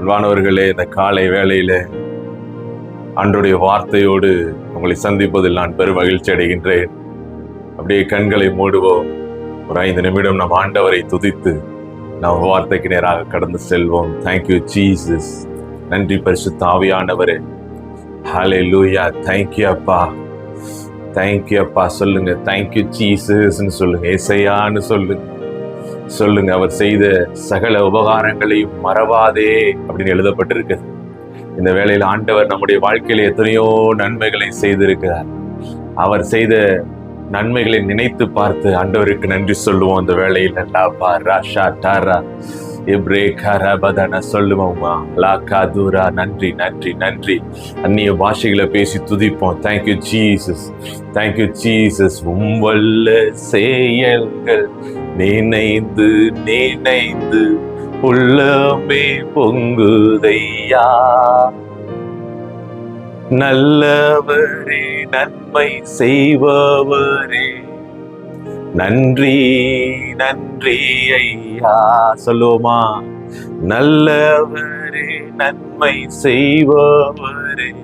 அன்பானவர்களே இந்த காலை வேளையில் அன்றைய வார்த்தையோடு உங்களை சந்திப்பதில் நான் பெரும் மகிழ்ச்சி அடைகின்றேன். அப்படியே கண்களை மூடுவோம். ஒரு ஐந்து நிமிடம் நம் ஆண்டவரை துதித்து நாம் வார்த்தைக்கு நேராக கடந்து செல்வோம். தேங்க்யூ ஜீசஸ் நன்றி பரிசு தாவியானவரே ஹலே லூயா தேங்க்யூ அப்பா. தேங்க்யூ அப்பா. சொல்லுங்க. தேங்க்யூ ஜீசஸ்ன்னு சொல்லுங்க. இசையான்னு சொல்லுங்க. சொல்லுங்க அவர் செய்த சகல உபகாரங்களையும் மறவாதே அப்படின்னு எழுதப்பட்டிருக்கு இந்த வேளையில் ஆண்டவர் நம்முடைய வாழ்க்கையில எத்தனையோ நன்மைகளை செய்திருக்கிறார். அவர் செய்த நன்மைகளை நினைத்து பார்த்து ஆண்டவருக்கு நன்றி சொல்லுவோம். அந்த வேளையில் லாபா ராஷா டாரா இப்ரே கரபதன சொல்லுவோம்மா. லா காதூரா நன்றி நன்றி நன்றி. அந்நிய பாஷைகளை பேசி துதிப்போம். Thank you Jesus thank you Jesus உம்பல்ல செயல்கள். நினைந்து நினைந்து உள்ளமே பொங்குதையா? நல்லவரே நன்மை செய்பவரே. நன்றி நன்றி ஐயா. சொல்லுவோமா? நல்லவரே நன்மை செய்பவரே.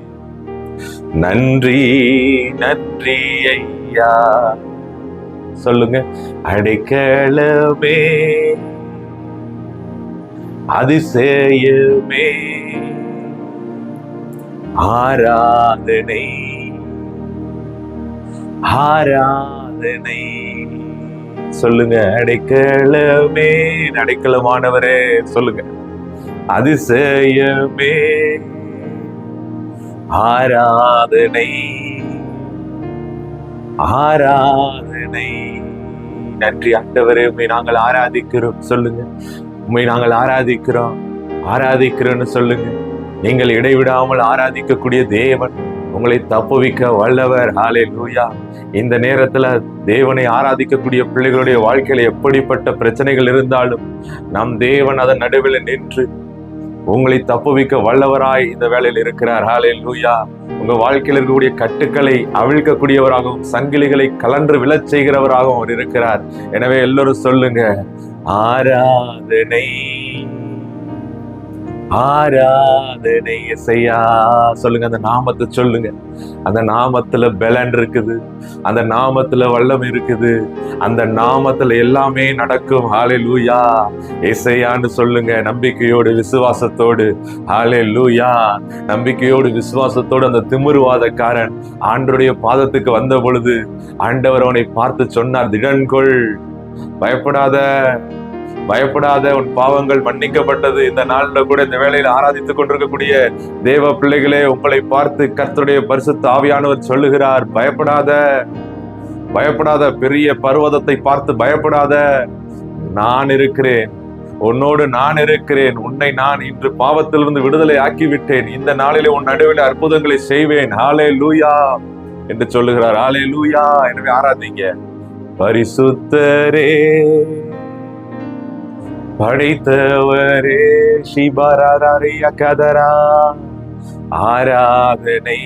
நன்றி நன்றி ஐயா. சொல்லுங்க. அடைக்கலமே. அதிசயமே. ஆராதனை. ஆராதனை. சொல்லுங்க. அடைக்கலமே. அடைக்கலமானவரே சொல்லுங்க. அதிசயமே. ஆராதனை. ஆராதனை நன்றி. ஆண்டவரே உண்மை நாங்கள் ஆராதிக்கிறோம். சொல்லுங்க. உண்மை நாங்கள் ஆராதிக்கிறோம். ஆராதிக்கிறோம்னு சொல்லுங்க. நீங்கள் இடைவிடாமல் ஆராதிக்கக்கூடிய தேவன் உங்களை தப்புவிக்க வல்லவர். ஹாலே லூயா இந்த நேரத்துல தேவனை ஆராதிக்கக்கூடிய பிள்ளைகளுடைய வாழ்க்கையில எப்படிப்பட்ட பிரச்சனைகள் இருந்தாலும் நம் தேவன் அதன் நடுவில் நின்று உங்களை தப்புவிக்க வல்லவராய் இந்த வேலையில் இருக்கிறார். ஹாலே லூயா உங்க வாழ்க்கையில் இருக்கக்கூடிய கட்டுக்களை அவிழ்க்கக்கூடியவராகவும் சங்கிலிகளை கலன்று விழச் செய்கிறவராகவும் அவர் இருக்கிறார். எனவே எல்லோரும் சொல்லுங்க ஆராதனை ஆராதனை இசையா. சொல்லுங்க அந்த நாமத்தை சொல்லுங்க. அந்த நாமத்துல பலன் இருக்குது. அந்த நாமத்துல வல்லம் இருக்குது. அந்த நாமத்துல எல்லாமே நடக்கும். ஹாலே லூயா இசையான்னு சொல்லுங்க நம்பிக்கையோடு விசுவாசத்தோடு. ஹாலே லூயா நம்பிக்கையோடு விசுவாசத்தோடு அந்த திமிருவாதக்காரன் ஆண்டருடைய பாதத்துக்கு வந்த பொழுது ஆண்டவர் அவனை பார்த்து சொன்னார் திடன்கொள். பயப்படாத. பயப்படாத உன் பாவங்கள் மன்னிக்கப்பட்டது. இந்த நாளில் கூட இந்த வேலையில் ஆராதித்துக் கொண்டிருக்கக்கூடிய தேவ பிள்ளைகளே உங்களை பார்த்து கர்த்தருடைய பரிசுத்த ஆவியானவர் சொல்லுகிறார் பயப்படாத பயப்படாத பெரிய பர்வதத்தை பார்த்து பயப்படாத. நான் இருக்கிறேன் உன்னோடு நான் இருக்கிறேன். உன்னை நான் இன்று பாவத்திலிருந்து விடுதலை ஆக்கி விட்டேன் இந்த நாளிலே உன் நடுவில் அற்புதங்களை செய்வேன். ஆலே லூயா என்று சொல்லுகிறார். ஆலே லூயா எனவே ஆராதிங்க. பரிசுத்தரே. படைத்தவரே சிபராரிய கதரா ஆராதனை.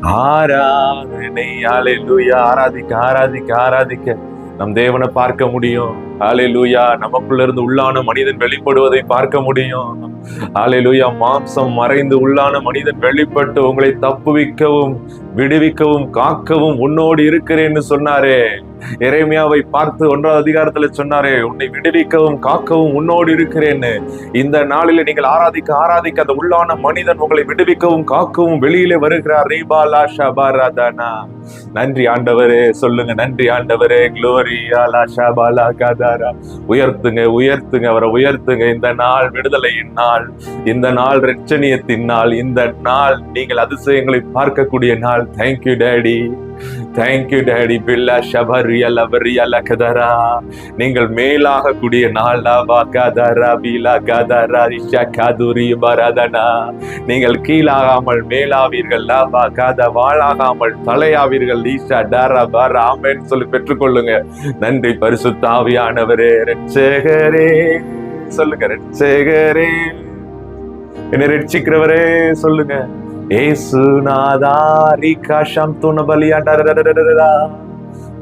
ஆராதனை. ஆலையிலூயா ஆராதிக்க ஆராதிக்க ஆராதிக்க. நம் தேவனை பார்க்க முடியும். ஆலையிலூயா நமக்குள்ள இருந்து உள்ளான மனிதன் வெளிப்படுவதை பார்க்க முடியும். ஆலையிலூயா மாம்சம் மறைந்து உள்ளான மனிதன் வெளிப்பட்டு உங்களை தப்புவிக்கவும் விடுவிக்கவும் காக்கவும் உன்னோடு இருக்கிறேன்னு சொன்னாரே. எரேமியாவை பார்த்து ஒன்றாவது அதிகாரத்துல சொன்னாரே உன்னை விடுவிக்கவும் காக்கவும் உன்னோடு இருக்கிறேன்னு. இந்த நாளில நீங்கள் ஆராதிக்க ஆராதிக்க அந்த உள்ளான மனிதன் உங்களை விடுவிக்கவும் காக்கவும் வெளியிலே வருகிறார். ரீபாலா ஷபாராதானா. நன்றி ஆண்டவரே சொல்லுங்க நன்றி ஆண்டவரே குளோரியா ஷபாலா காதாரா. உயர்த்துங்க உயர்த்துங்க அவரை உயர்த்துங்க. இந்த நாள் விடுதலையின் நாள் இந்த நாள் ரட்சணியத்தின் நாள் இந்த நாள் நீங்கள் அதிசயங்களை பார்க்கக்கூடிய நாள். Thank you daddy thank you daddy பில்லா ஷபர் லபரியா லகதரா நீங்கள் மேலாக கூடிய நாளாவா கதரா பீலா கதரா ரிஷா கதுரி பரதனா. நீங்கள் கீழாகாமல் மேலாவீர்கள் லாபா கத வாழாகாமல் தலையாவீர்கள் ஈஷா டாரா பாரா ஆமேன்னு சொல்லி பெற்றுக்கொள்ளுங்க. நன்றி பரிசுத்தாவியானவரே ரட்சகரே சொல்லுங்க ரட்சகரே என்னை ரட்சிக்கிறவரே சொல்லுங்க. ஏசுநாதா ரிகா சம்துன பலியா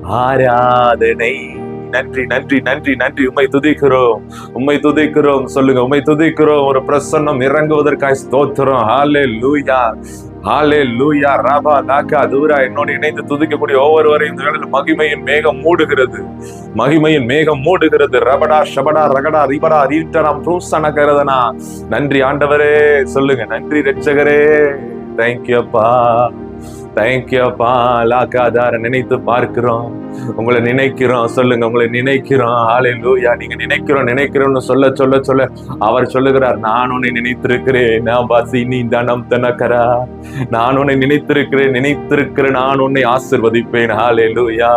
ஆராதனை. நன்றி நன்றி நன்றி நன்றி. உண்மை துதிக்கிறோம். உண்மை துதிக்கிறோம். சொல்லுங்க உண்மை துதிக்கிறோம். ஒரு பிரசன்னம் இறங்குவதற்காய் ஸ்தோத்திரம். ஹாலே லூயா ஹாலே லூயா ராபா லாக்கா தூரா. என்னோடு இணைந்து துதிக்கக்கூடிய ஒவ்வொருவரையும் இந்த வேளையில் மகிமையின் மேகம் மூடுகிறது. மகிமையின் மேகம் மூடுகிறது. ரபடா ஷபடா ரகடா ரிபடா ரீட்டனம் ப்ரூசன கருதனா. நன்றி ஆண்டவரே. சொல்லுங்க நன்றி ரட்சகரே தேங்க்யூ அப்பா. தேங்க்யூ அப்பா. லாக்காதார நினைத்து பார்க்கிறோம். உங்களை நினைக்கிறோம். சொல்லுங்க உங்களை நினைக்கிறோம். ஆலை லூயா நீங்க நினைக்கிறோம் நினைக்கிறோம்னு சொல்ல சொல்ல சொல்ல அவர் சொல்லுகிறார் நான் உன்னை நினைத்திருக்கிறேன். நான் பாசி நீ தனம் தனக்கரா. நான் உன்னை நினைத்திருக்கிறேன் நினைத்திருக்கிறேன் நான் உன்னை ஆசிர்வதிப்பேன். ஹாலே லூயா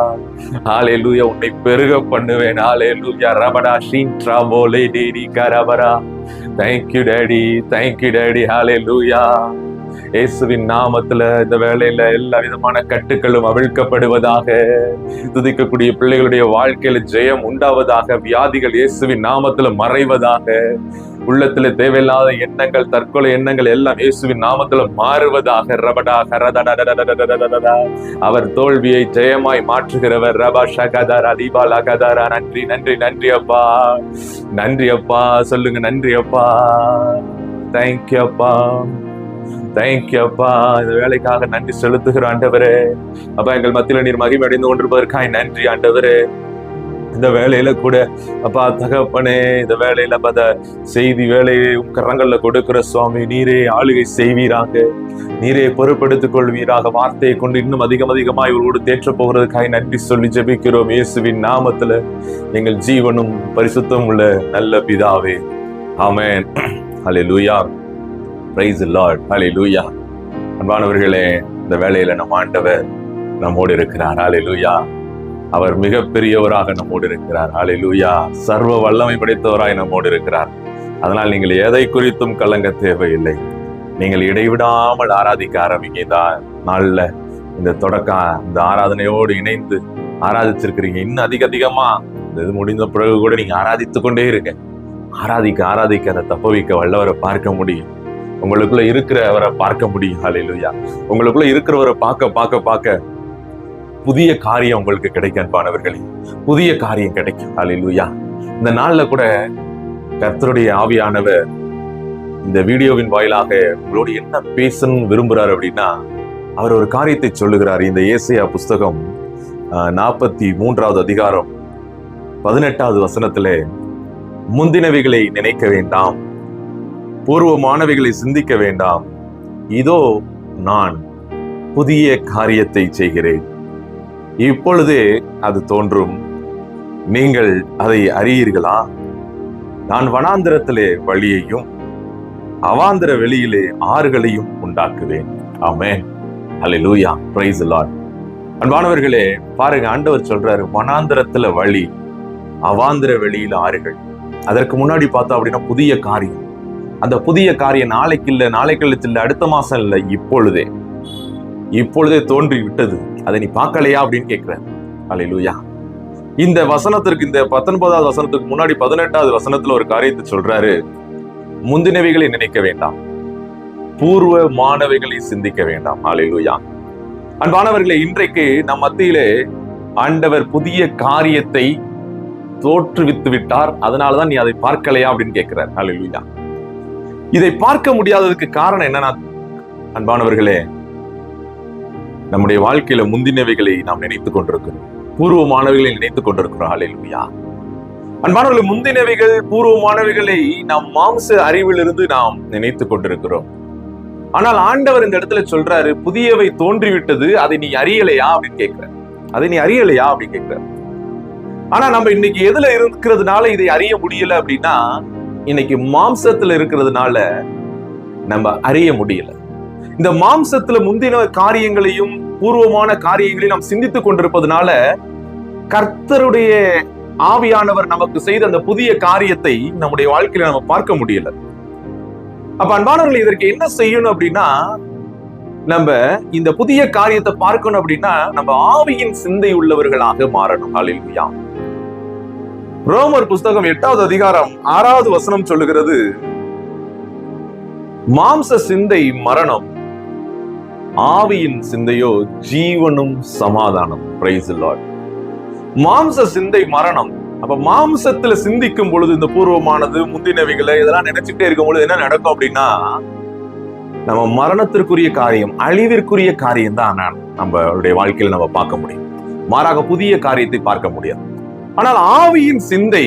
ஹாலே லூயா உன்னை பெருக பண்ணுவேன். ஹாலே லூயா ரபடா ஷீன் போலே daddy கரபரா thank you daddy thank you daddy hallelujah இயேசுவின் நாமத்துல இந்த வேலையில எல்லா விதமான கட்டுக்களும் அவிழ்க்கப்படுவதாக துதிக்கக்கூடிய பிள்ளைகளுடைய வாழ்க்கையில ஜெயம் உண்டாவதாக வியாதிகள் இயேசுவின் நாமத்துல மறைவதாக உள்ளத்துல தேவையில்லாத எண்ணங்கள் தற்கொலை எண்ணங்கள் எல்லாம் இயேசுவின் நாமத்துல மாறுவதாக ரபடா அவர் தோல்வியை ஜெயமாய் மாற்றுகிறவர் ரபா ஷகதாரா தீபாலா கதாரா நன்றி நன்றி நன்றி அப்பா நன்றி அப்பா சொல்லுங்க நன்றி அப்பா தேங்க்யூ அப்பா தேங்க்யூ அப்பா. இந்த வேலைக்காக நன்றி செலுத்துகிற ஆண்டவரே. அப்பா எங்கள் மத்தியில் நீர் மகிமை அடைந்து கொண்டிருப்பதற்காய் நன்றி ஆண்டவரே. இந்த வேலையில கூட அப்பா தகப்பனே இந்த வேலையில அப்ப அந்த செய்தி வேலையை கரங்கள்ல கொடுக்கிற சுவாமி நீரே ஆளுகை செய்வீராக. நீரே பொறுப்பெடுத்துக் கொள்வீராக. வார்த்தையை கொண்டு இன்னும் அதிகம் அதிகமாக இவர்களோடு தேற்ற போகிறதுக்காய் நன்றி சொல்லி ஜெபிக்கிறோம் இயேசுவின் நாமத்துல. எங்கள் ஜீவனும் பரிசுத்தம் உள்ள நல்ல பிதாவே. ஆமென். லூயா பிரைஸ் லார்ட் ஹalleluya அன்பானவர்களே இந்த வேலையில நம் ஆண்டவர் நம்மோடு இருக்கிறார். ஹalleluya அவர் மிகப்பெரியவராக நம்மோடு இருக்கிறார். ஹalleluya சர்வ வல்லமை படைத்தவராய் நம்மோடு இருக்கிறார். அதனால் நீங்கள் எதை குறித்தும் கலங்க தேவையில்லை. நீங்கள் இடைவிடாமல் ஆராதிக்க ஆரம்பிங்க இந்த இந்த தொடக்கம் இந்த ஆராதனையோடு இணைந்து ஆராதிச்சிருக்கிறீங்க. இன்னும் அதிக அதிகமா இந்த இது முடிந்த பிறகு கூட நீங்க ஆராதித்து கொண்டே இருங்க. ஆராதிக்க ஆராதிக்க அதை தப்ப வைக்க வல்லவரை பார்க்க முடியும். உங்களுக்குள்ள இருக்கிறவரை பார்க்க முடியும். ஹalleluya உங்களுக்குள்ள இருக்கிறவரை பார்க்க பார்க்க பார்க்க புதிய காரியம் உங்களுக்கு கிடைக்கும் அன்பானவர்களே. புதிய காரியம் கிடைக்கும். ஹalleluya இந்த நாள்ல கூட கர்த்தருடைய ஆவியானவர் இந்த வீடியோவின் வாயிலாக உங்களோடு என்ன பேசணும்னு விரும்புகிறார் அப்படின்னா அவர் ஒரு காரியத்தை சொல்லுகிறார். இந்த ஏசையா புஸ்தகம் நாற்பத்தி மூன்றாவது அதிகாரம் பதினெட்டாவது வசனத்தில் முந்தினவைகளை நினைக்க வேண்டாம். பூர்வமானவைகளை சிந்திக்க வேண்டாம். இதோ நான் புதிய காரியத்தை செய்கிறேன். இப்பொழுதே அது தோன்றும். நீங்கள் அதை அறியீர்களா? நான் வனாந்திரத்திலே வழியையும் அவாந்திர வெளியிலே ஆறுகளையும் உண்டாக்குவேன். ஆமே அலை அல்லேலூயா பிரைஸ் லார்ட் அன்பானவர்களே பாருங்க ஆண்டவர் சொல்றாரு வனாந்திரத்துல வழி அவாந்திர வெளியில ஆறுகள். அதற்கு முன்னாடி பார்த்தோம் அப்படின்னா புதிய காரியம். அந்த புதிய காரியம் நாளைக்கு இல்லை நாளைக்கு இல்லை அடுத்த மாசம் இல்லை இப்பொழுதே. இப்பொழுதே தோன்றி விட்டது அதை நீ பார்க்கலையா அப்படின்னு கேட்கிறார். அலையிலூயா இந்த வசனத்திற்கு இந்த பத்தொன்பதாவது வசனத்துக்கு முன்னாடி பதினெட்டாவது வசனத்துல ஒரு காரியத்தை சொல்றாரு. முந்தினவைகளை நினைக்க வேண்டாம். பூர்வ மாணவைகளை சிந்திக்க வேண்டாம். அலையிலூயா அன்பானவர்களே இன்றைக்கு நம் மத்தியிலே ஆண்டவர் புதிய காரியத்தை தோற்றுவித்து விட்டார். அதனாலதான் நீ அதை பார்க்கலையா அப்படின்னு கேட்கிறார். அலையிலூயா இதை பார்க்க முடியாததுக்கு காரணம் என்னன்னா அன்பானவர்களே நம்முடைய வாழ்க்கையில முந்தினவைகளை நாம் நினைத்துக் கொண்டிருக்கிறோம். பூர்வமானவைகளை நினைத்துக் கொண்டிருக்கிறோம். அல்லேலூயா அன்பானவர்கள் முந்தினவைகள் பூர்வமானவைகளை நாம் மாம்ச அறிவிலிருந்து நாம் நினைத்துக் கொண்டிருக்கிறோம். ஆனால் ஆண்டவர் இந்த இடத்துல சொல்றாரு புதியவை தோன்றிவிட்டது அதை நீ அறியலையா? அப்படின்னு கேட்கிற அதை நீ அறியலையா? அப்படின்னு கேட்கிற ஆனா நம்ம இன்னைக்கு எதுல இருக்கிறதுனால இதை அறிய முடியல அப்படின்னா இன்னைக்கு மாம்சத்துல இருக்கிறதுனால நம்ம அறிய முடியல. இந்த மாம்சத்துல முந்தின காரியங்களையும் பூர்வமான காரியங்களையும் நாம் சிந்தித்துக் கொண்டிருப்பதனால கர்த்தருடைய ஆவியானவர் நமக்கு செய்த அந்த புதிய காரியத்தை நம்முடைய வாழ்க்கையில நம்ம பார்க்க முடியல. அப்ப அன்பானவர்கள் இதற்கு என்ன செய்யணும் அப்படின்னா நம்ம இந்த புதிய காரியத்தை பார்க்கணும் அப்படின்னா நம்ம ஆவியின் சிந்தை உள்ளவர்களாக மாறணும். ஹalleluya. ரோமர் புஸ்தகம் எட்டாவது அதிகாரம் ஆறாவது வசனம் சொல்லுகிறது மாம்ச சிந்தை மரணம் ஆவியின் சிந்தையோ ஜீவனும் சமாதானம் பிரைஸ் லார்ட் மாம்ச சிந்தை மரணம். அப்ப மாம்சத்துல சிந்திக்கும் பொழுது இந்த பூர்வமானது முந்தினவைகளை இதெல்லாம் நினைச்சுட்டே இருக்கும் பொழுது என்ன நடக்கும் அப்படின்னா நம்ம மரணத்திற்குரிய காரியம் அழிவிற்குரிய காரியம் தான் நம்மளுடைய வாழ்க்கையில நம்ம பார்க்க முடியும். மாறாக புதிய காரியத்தை பார்க்க முடியாது. ஆனால் ஆவியின் சிந்தை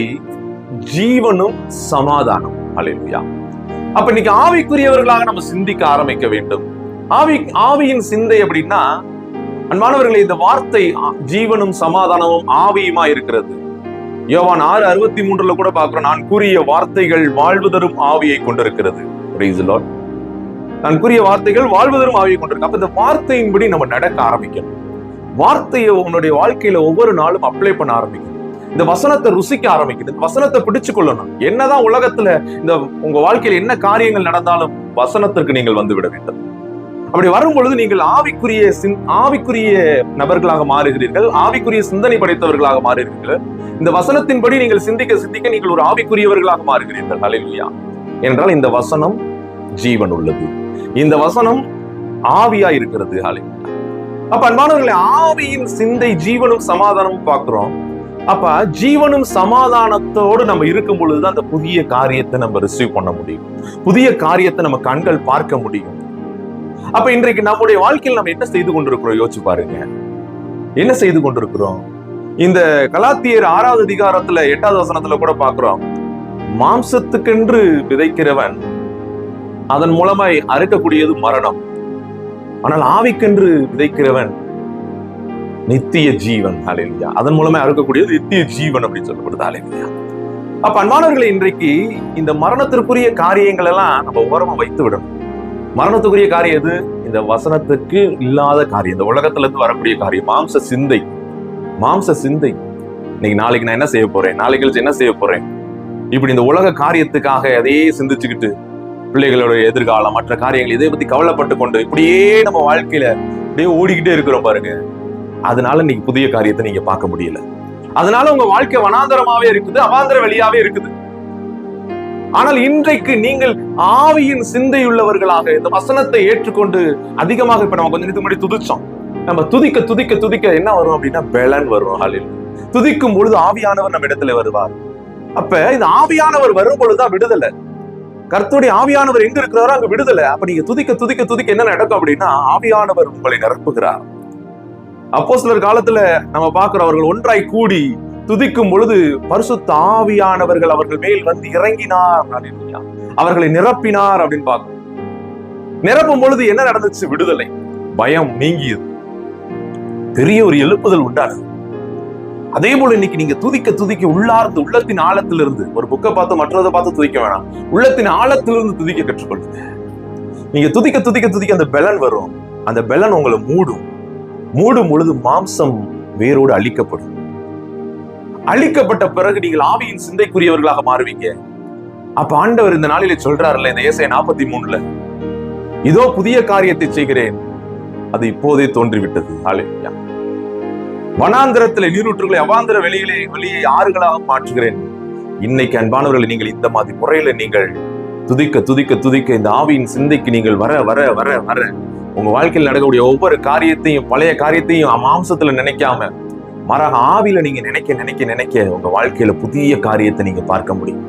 ஜீவனும் சமாதானம். அலையா அப்ப இன்னைக்கு ஆவிக்குரியவர்களாக நம்ம சிந்திக்க ஆரம்பிக்க வேண்டும். ஆவி ஆவியின் சிந்தை அப்படின்னா அன்பானவர்களே இந்த வார்த்தை ஜீவனும் சமாதானமும் ஆவியுமா இருக்கிறது? யோவான் ஆறு அறுபத்தி மூன்றுல கூட பாக்குறோம் நான் கூறிய வார்த்தைகள் வாழ்வுதரும் ஆவியை கொண்டிருக்கிறது. நான் கூறிய வார்த்தைகள் வாழ்வு தரும் ஆவியை கொண்டிருக்கு. அப்ப இந்த வார்த்தையின்படி நம்ம நடக்க ஆரம்பிக்கணும். வார்த்தையை உன்னுடைய வாழ்க்கையில ஒவ்வொரு நாளும் அப்ளை பண்ண ஆரம்பிக்கணும். இந்த வசனத்தை ருசிக்க ஆரம்பிக்குது. இந்த வசனத்தை பிடிச்சு கொள்ளணும். என்னதான் உலகத்துல இந்த உங்க வாழ்க்கையில என்ன காரியங்கள் நடந்தாலும் வசனத்திற்கு நீங்கள் வந்து விட வேண்டும். அப்படி வரும் பொழுது நீங்கள் ஆவிக்குரிய சிந்- ஆவிக்குரிய நபர்களாக மாறுகிறீர்கள். ஆவிக்குரிய சிந்தனை படைத்தவர்களாக மாறுகிறீர்கள். இந்த வசனத்தின்படி நீங்கள் சிந்திக்க சிந்திக்க நீங்கள் ஒரு ஆவிக்குரியவர்களாக மாறுகிறீர்கள். ஹalleluya. என்றால் இந்த வசனம் ஜீவன் உள்ளது. இந்த வசனம் ஆவியா இருக்கிறது. ஹalleluya. அப்ப அன்பானவர்களை ஆவியின் சிந்தை ஜீவனும் சமாதானமும் பார்க்கிறோம். அப்ப ஜீவனும் சமாதானத்தோடு நம்ம இருக்கும் பொழுதுதான் அந்த புதிய காரியத்தை நம்ம ரிசீவ் பண்ண முடியும். புதிய காரியத்தை நம்ம கண்கள் பார்க்க முடியும். அப்ப இன்றைக்கு நம்முடைய வாழ்க்கையில் நம்ம என்ன செய்து கொண்டிருக்கிறோம்? யோசிச்சு பாருங்க. என்ன செய்து கொண்டிருக்கிறோம்? இந்த கலாத்தியர் ஆறாவது அதிகாரத்துல எட்டாவது வசனத்துல கூட பாக்குறோம் மாம்சத்துக்கென்று விதைக்கிறவன் அதன் மூலமாய் அறுக்கக்கூடியது மரணம். ஆனால் ஆவிக்கென்று விதைக்கிறவன் நித்திய ஜீவன் அலையா அதன் மூலமா அறுக்கக்கூடியது நித்திய ஜீவன் அப்படின்னு சொல்லப்படுது. அலையா அப்ப அன்பானவர்களை இன்றைக்கு இந்த மரணத்திற்குரிய காரியங்கள் எல்லாம் நம்ம ஓரமா வைத்து விடணும். மரணத்துக்குரிய காரியம் எது? இந்த வசனத்துக்கு இல்லாத காரியம். இந்த உலகத்துல இருந்து வரக்கூடிய காரியம். மாம்ச சிந்தை. மாம்ச சிந்தை. இன்னைக்கு நாளைக்கு நான் என்ன செய்ய போறேன்? நாளைக்கு கழிச்சு என்ன செய்ய போறேன்? இப்படி இந்த உலக காரியத்துக்காக அதையே சிந்திச்சுக்கிட்டு பிள்ளைகளோட எதிர்காலம் மற்ற காரியங்கள் இதை பத்தி கவலைப்பட்டு கொண்டு இப்படியே நம்ம வாழ்க்கையில அப்படியே ஓடிக்கிட்டே இருக்கிறோம் பாருங்க. அதனால இன்னைக்கு புதிய காரியத்தை நீங்க பார்க்க முடியல. அதனால உங்க வாழ்க்கை வனாந்தரமாவே இருக்குது அவாந்தர வெளியாவே இருக்குது. ஆனால் இன்றைக்கு நீங்கள் ஆவியின் சிந்தையுள்ளவர்களாக இந்த வசனத்தை ஏற்றுக்கொண்டு அதிகமாக இப்ப நம்ம கொஞ்ச நேரத்துக்கு முன்னாடி துதிச்சோம். நம்ம துதிக்க துதிக்க துதிக்க என்ன வரும் அப்படின்னா பெலன் வரும். ஹாலில் துதிக்கும் பொழுது ஆவியானவர் நம்ம இடத்துல வருவார். அப்ப இந்த ஆவியானவர் வரும் பொழுதுதான் விடுதலை. கர்த்தருடைய ஆவியானவர் எங்க இருக்கிறாரோ அங்க விடுதலை. அப்ப நீங்க துதிக்க துதிக்க துதிக்க என்ன நடக்கும் அப்படின்னா ஆவியானவர் உங்களை நிரப்புகிறார். அப்போ சிலர் காலத்துல நம்ம பார்க்கிறோம் அவர்கள் ஒன்றாய் கூடி துதிக்கும் பொழுது பரிசுத்த ஆவியானவர்கள் அவர்கள் மேல் வந்து இறங்கினார். அப்படின்னு அவர்களை நிரப்பினார் அப்படின்னு பார்க்கணும். நிரப்பும் பொழுது என்ன நடந்துச்சு? விடுதலை. பயம் நீங்கியது. பெரிய ஒரு எழுப்புதல் உண்டானது. அதே போல இன்னைக்கு நீங்க துதிக்க துதிக்க உள்ளார்ந்து உள்ளத்தின் ஆழத்திலிருந்து ஒரு புக்கை பார்த்து மற்றதை பார்த்து துதிக்க வேணாம். உள்ளத்தின் ஆழத்திலிருந்து துதிக்க கற்றுக்கொள்ளுங்க. நீங்க துதிக்க துதிக்க துதிக்க அந்த பெலன் வரும். அந்த பெலன் உங்களை மூடும். மூடும் பொழுது மாம்சம் வேரோடு அழிக்கப்படும். அழிக்கப்பட்ட பிறகு நீங்கள் ஆவியின் சிந்தைக்குரியவர்களாக மாறுவீங்க. அப்ப ஆண்டவர் இந்த நாளில சொல்றாருல்ல இந்த இயசை நாற்பத்தி மூணுல இதோ புதிய காரியத்தை செய்கிறேன். அது இப்போதே தோன்றிவிட்டது. ஹalleluya வனாந்திரத்துல நீரூற்றுகளை அவாந்திர வெளியிலே வெளியே ஆறுகளாக மாற்றுகிறேன். இன்னைக்கு அன்பானவர்களை நீங்கள் இந்த மாதிரி முறையில நீங்கள் துதிக்க துதிக்க துதிக்க இந்த ஆவியின் சிந்தைக்கு நீங்கள் வர வர வர வர உங்க வாழ்க்கையில் நடக்கக்கூடிய ஒவ்வொரு காரியத்தையும் பழைய காரியத்தையும் மாம்சத்துல நினைக்காம மர ஆவியில நீங்க நினைக்க நினைக்க நினைக்க உங்க வாழ்க்கையில புதிய காரியத்தை நீங்க பார்க்க முடியும்.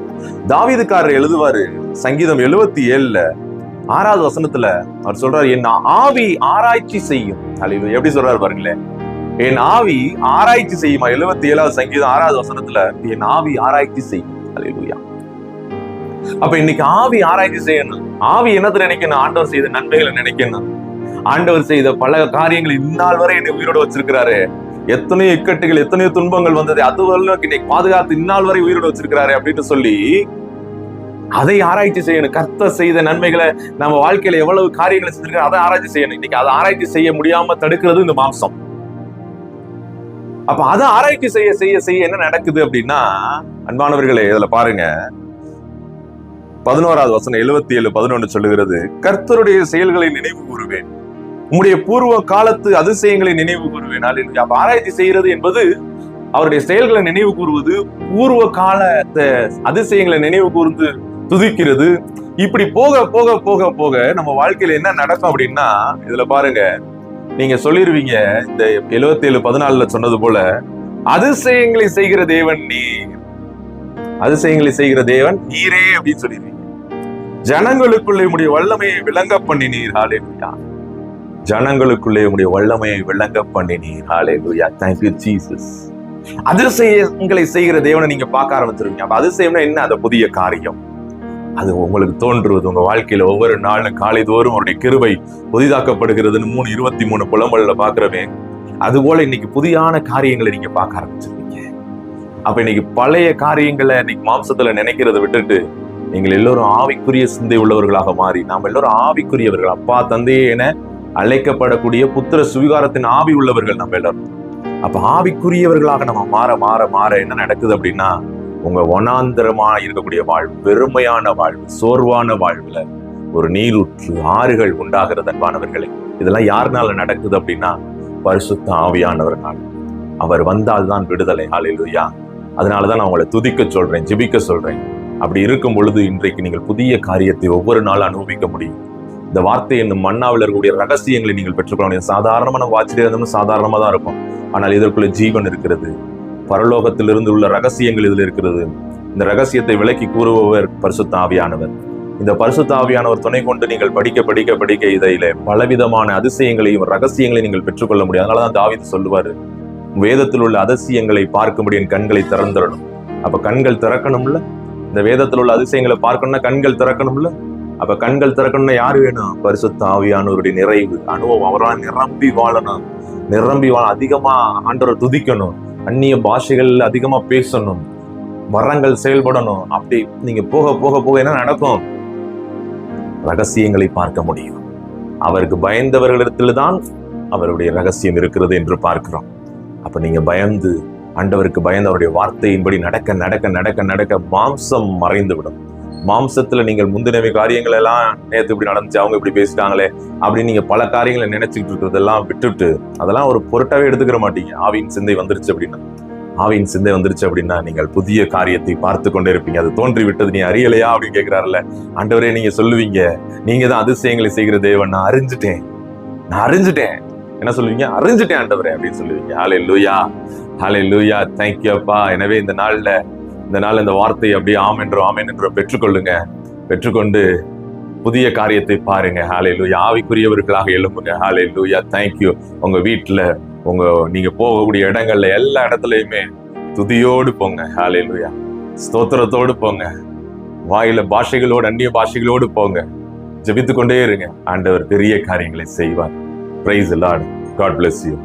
தாவீதுக்காரர் எழுதுவாரு சங்கீதம் எழுபத்தி ஏழுல ஆறாவது வசனத்துல அவர் சொல்றாரு என் ஆவி ஆராய்ச்சி செய்யும். எப்படி சொல்றாரு பாருங்களேன். என் ஆவி ஆராய்ச்சி செய்யுமா? எழுபத்தி ஏழாவது சங்கீதம் ஆறாவது வசனத்துல என் ஆவி ஆராய்ச்சி செய்யும். அல்லேலூயா அப்ப இன்னைக்கு ஆவி ஆராய்ச்சி செய்யணும். ஆவி என்னத்தை நினைக்கணும்? ஆண்டவர் செய்த நன்மைகளை நினைக்கணும். ஆண்டவர் செய்த பல காரியங்கள் இந்நாள் வரை என்னை உயிரோட வச்சிருக்கிறாரு. எத்தனையோ இக்கட்டுகள் எத்தனையோ துன்பங்கள் வந்தது அது வரலும் இன்னைக்கு பாதுகாத்து இந்நாள் வரை உயிரோட வச்சிருக்கிறாரு அப்படின்னு சொல்லி அதை ஆராய்ச்சி செய்யணும். கர்த்தர் செய்த நன்மைகளை நம்ம வாழ்க்கையில எவ்வளவு காரியங்களை செஞ்சிருக்காரு அதை ஆராய்ச்சி செய்யணும். இன்னைக்கு அதை ஆராய்ச்சி செய்ய முடியாம தடுக்கிறது இந்த மாம்சம். அப்ப அதை ஆராய்ச்சி செய்ய செய்ய செய்ய என்ன நடக்குது அப்படின்னா அன்பானவர்களே இதுல பாருங்க. பதினோராவது வசனம் எழுபத்தி ஏழு பதினொன்னு சொல்லுகிறது கர்த்தருடைய செயல்களை நினைவு கூறுவேன். உம்முடைய பூர்வ காலத்து அதிசயங்களை நினைவு கூறுவேன். அப்ப ஆராய்ச்சி செய்யறது என்பது அவருடைய செயல்களை நினைவு கூறுவது பூர்வ கால அதிசயங்களை நினைவு கூர்ந்து துதிக்கிறது. இப்படி போக போக போக போக நம்ம வாழ்க்கையில என்ன நடக்கும் அப்படின்னா இதுல பாருங்க. நீங்க சொல்லிருவீங்க இந்த எழுபத்தி ஏழு பதினாலுல சொன்னது போல அதிசயங்களை செய்கிற தேவன் நீர். அதிசயங்களை செய்கிற தேவன் நீரே அப்படின்னு சொல்லிடுவீங்க ஜனங்களுக்குள்ளே உடைய வல்லமையை விளங்க பண்ணினீர். ஹalleluya. ஜனங்களுக்குள்ளே உடைய வல்லமையை விளங்க பண்ணினீர் ஹாலே thank you ஜீசஸ் அதிசயங்களை செய்கிற தேவனை நீங்க பார்க்க ஆரம்பிச்சிருவீங்க. அப்ப அதிசயம்னா என்ன? அந்த புதிய காரியம். அது உங்களுக்கு தோன்றுவது. உங்க வாழ்க்கையில ஒவ்வொரு நாளும் காலை தோறும் அவருடைய கிருவை புதிதாக்கப்படுகிறதுன்னு மூணு இருபத்தி மூணு புலம்பல்ல பாக்குறவே அது போல இன்னைக்கு புதியான காரியங்களை நீங்க பார்க்க ஆரம்பிச்சிருவீங்க. அப்ப இன்னைக்கு பழைய காரியங்களை இன்னைக்கு மாம்சத்துல நினைக்கிறத விட்டுட்டு நீங்கள் எல்லோரும் ஆவிக்குரிய சிந்தை உள்ளவர்களாக மாறி நாம் எல்லோரும் ஆவிக்குரியவர்கள். அப்பா தந்தையே என அழைக்கப்படக்கூடிய புத்திர சுவிகாரத்தின் ஆவி உள்ளவர்கள் நம்ம எல்லாரும். அப்ப ஆவிக்குரியவர்களாக நம்ம மாற மாற மாற என்ன நடக்குது அப்படின்னா உங்க வனாந்தரமா இருக்கக்கூடிய வாழ்வு பெருமையான வாழ்வு சோர்வான வாழ்வுல ஒரு நீரூற்று ஆறுகள் உண்டாகிறது அன்பானவர்களே. இதெல்லாம் யாருனால நடக்குது அப்படின்னா பரிசுத்த ஆவியானவர்னால். அவர் வந்தால்தான் விடுதலை ஹalleluya. அதனாலதான் நான் உங்களை துதிக்க சொல்றேன் ஜிபிக்க சொல்றேன். அப்படி இருக்கும் பொழுது இன்றைக்கு நீங்கள் புதிய காரியத்தை ஒவ்வொரு நாளும் அனுபவிக்க முடியும். இந்த வார்த்தை என்னும் மண்ணாவில் இருக்கக்கூடிய ரகசியங்களை நீங்கள் பெற்றுக்கொள்ள முடியும் சாதாரணமான வாட்சிலே இருந்தோம்னா சாதாரணமாக தான் இருக்கும். ஆனால் இதற்குள்ள ஜீவன் இருக்கிறது. பரலோகத்திலிருந்து உள்ள ரகசியங்கள் இதில் இருக்கிறது. இந்த ரகசியத்தை விளக்கி கூறுபவர் பரிசுத்த ஆவியானவர். இந்த பரிசுத்த ஆவியானவர் துணை கொண்டு நீங்கள் படிக்க படிக்க படிக்க இதில் பலவிதமான அதிசயங்களையும் ரகசியங்களையும் நீங்கள் பெற்றுக்கொள்ள முடியும். அதனாலதான் தாவீது சொல்லுவார் வேதத்தில் உள்ள அதிசயங்களை பார்க்கும்படி என் கண்களை திறந்துடணும். அப்போ கண்கள் திறக்கணும்ல? இந்த வேதத்தில் உள்ள அதிசயங்களை பார்க்கணும்னா கண்கள் திறக்கணும்ல? அப்ப கண்கள் திறக்கணும்னா யார் வேணும்? பரிசுத்த ஆவியானவருடைய நிறைவு அனுபவம். அவரால் நிரம்பி வாழணும். நிரம்பி வாழ அதிகமா ஆண்டவரை துதிக்கணும். அந்நிய பாஷைகள் அதிகமா பேசணும். மரங்கள் செயல்படணும். அப்படி நீங்க போக போக போக என்ன நடக்கும்? ரகசியங்களை பார்க்க முடியும். அவருக்கு பயந்தவர்களிடத்தில் தான் அவருடைய ரகசியம் இருக்கிறது என்று பார்க்கிறோம். அப்ப நீங்க பயந்து ஆண்டவருக்கு பயந்து அவருடைய வார்த்தையின்படி நடக்க நடக்க நடக்க நடக்க மாம்சம் மறைந்து விடும் மாம்சத்துல நீங்கள் முந்தினவை காரியங்கள் எல்லாம் நேற்று இப்படி நடந்துச்சு அவங்க இப்படி பேசிட்டாங்களே அப்படின்னு நீங்க பல காரியங்களை நினைச்சுக்கிட்டு இருக்கிறதெல்லாம் விட்டுட்டு அதெல்லாம் ஒரு பொருட்டாவே எடுத்துக்கிற மாட்டீங்க. ஆவியின் சிந்தை வந்துருச்சு அப்படின்னா. ஆவியின் சிந்தை வந்துருச்சு அப்படின்னா நீங்கள் புதிய காரியத்தை பார்த்து கொண்டே இருப்பீங்க. அது தோன்றி விட்டது நீ அறியலையா அப்படின்னு கேட்கிறாருல்ல ஆண்டவரே நீங்க சொல்லுவீங்க. நீங்க தான் அதிசயங்களை செய்கிற தேவன். நான் அறிஞ்சிட்டேன். நான் அறிஞ்சிட்டேன். என்ன சொல்லுவீங்க? அறிஞ்சிட்டேன் ஆண்டவரே அப்படின்னு சொல்லுவீங்க. ஹாலே லூயா ஹாலே லூயா தேங்க்யூ அப்பா. எனவே இந்த நாள்ல இந்த நாள் இந்த வார்த்தையை அப்படியே ஆம் என்றோ ஆமேன் என்றோ பெற்றுக்கொள்ளுங்க. பெற்றுக்கொண்டு புதிய காரியத்தை பாருங்க. ஹாலே லூயா ஆவிக்குரியவர்களாக எழும்புங்க. ஹாலே லூயா தேங்க்யூ உங்க வீட்டில் உங்க நீங்க போகக்கூடிய இடங்கள்ல எல்லா இடத்துலையுமே துதியோடு போங்க. ஹாலே லூயா ஸ்தோத்திரத்தோடு போங்க. வாயில பாஷைகளோடு அந்நிய பாஷைகளோடு போங்க. ஜெபித்து கொண்டே இருங்க. ஆண்டவர் பெரிய காரியங்களை செய்வார். Praise Lord God bless you